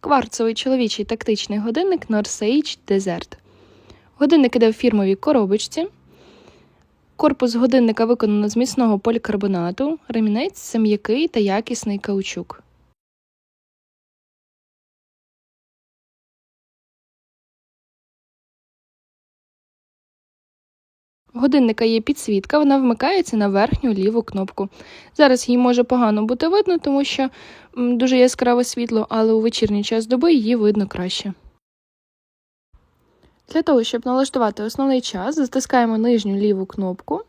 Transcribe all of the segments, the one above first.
Кварцевий чоловічий тактичний годинник Norsage Desert. Годинник іде в фірмовій коробочці. Корпус годинника виконано з міцного полікарбонату. Ремінець це та якісний каучук. Годинника є підсвітка, вона вмикається на верхню ліву кнопку. Зараз її може погано бути видно, тому що дуже яскраве світло, але у вечірній час доби її видно краще. Для того, щоб налаштувати основний час, затискаємо нижню ліву кнопку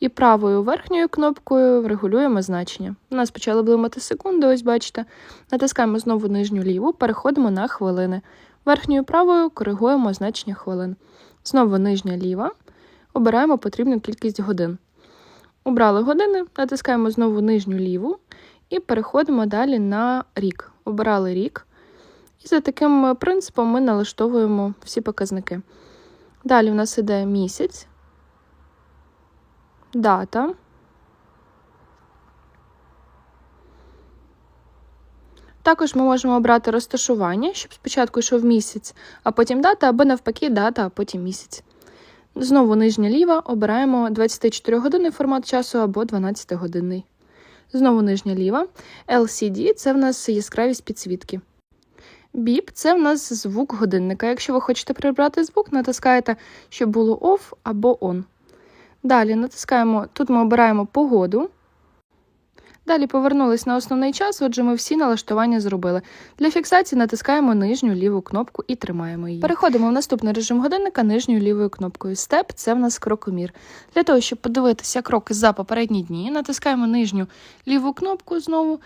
і правою верхньою кнопкою регулюємо значення. У нас почали блимати секунди, ось бачите. Натискаємо знову нижню ліву, переходимо на хвилини. Верхньою правою коригуємо значення хвилин. Знову нижня ліва. Обираємо потрібну кількість годин. Обрали години, натискаємо знову нижню ліву і переходимо далі на рік. Обирали рік. І за таким принципом ми налаштовуємо всі показники. Далі в нас іде місяць, дата. Також ми можемо обрати розташування, щоб спочатку йшов місяць, а потім дата, або навпаки, дата, а потім місяць. Знову нижня ліва обираємо 24 годинний формат часу або 12 годинний. Знову нижня ліва. LCD це в нас яскравість підсвітки. Біп це в нас звук годинника. Якщо ви хочете прибрати звук, натискаєте, щоб було OFF або ON. Далі натискаємо, тут ми обираємо погоду. Далі повернулись на основний час, отже, ми всі налаштування зробили. Для фіксації натискаємо нижню ліву кнопку і тримаємо її. Переходимо в наступний режим годинника нижньою лівою кнопкою. Степ це в нас крокомір. Для того, щоб подивитися кроки за попередні дні, натискаємо нижню ліву кнопку знову.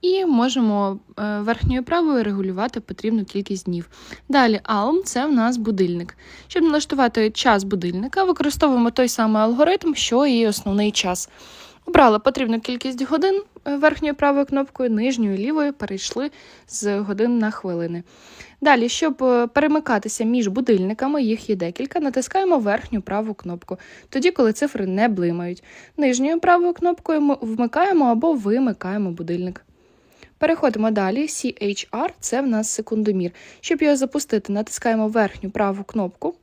І можемо е, верхньою правою регулювати потрібну кількість днів. Далі Alm – це в нас будильник. Щоб налаштувати час будильника, використовуємо той самий алгоритм, що і основний час. Обрали потрібну кількість годин е, верхньою правою кнопкою, нижньою лівою перейшли з годин на хвилини. Далі, щоб е, перемикатися між будильниками, їх є декілька, натискаємо верхню праву кнопку, тоді, коли цифри не блимають. Нижньою правою кнопкою ми вмикаємо або вимикаємо будильник. Переходимо далі. CHR це в нас секундомір. Щоб його запустити, натискаємо верхню праву кнопку.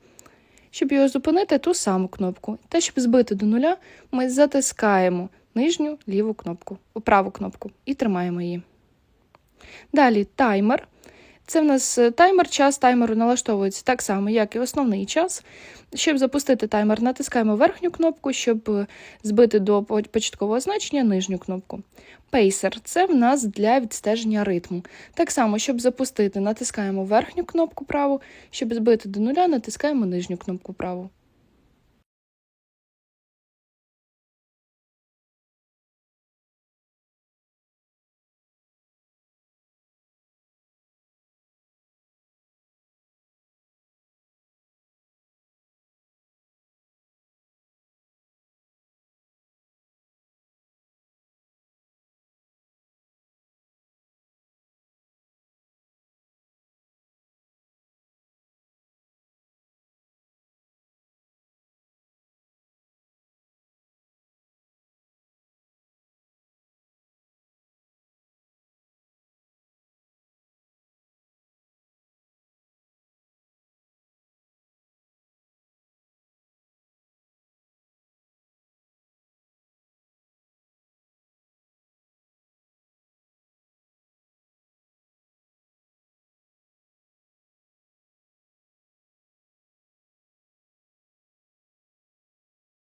Щоб його зупинити, ту саму кнопку. Та щоб збити до нуля, ми затискаємо нижню ліву кнопку, праву кнопку і тримаємо її. Далі таймер. Це в нас е, таймер, час таймеру налаштовується так само, як і основний час. Щоб запустити таймер, натискаємо верхню кнопку, щоб е, збити до початкового значення нижню кнопку. Пейсер це в нас для відстеження ритму. Так само, щоб запустити, натискаємо верхню кнопку праву, щоб збити до нуля, натискаємо нижню кнопку праву.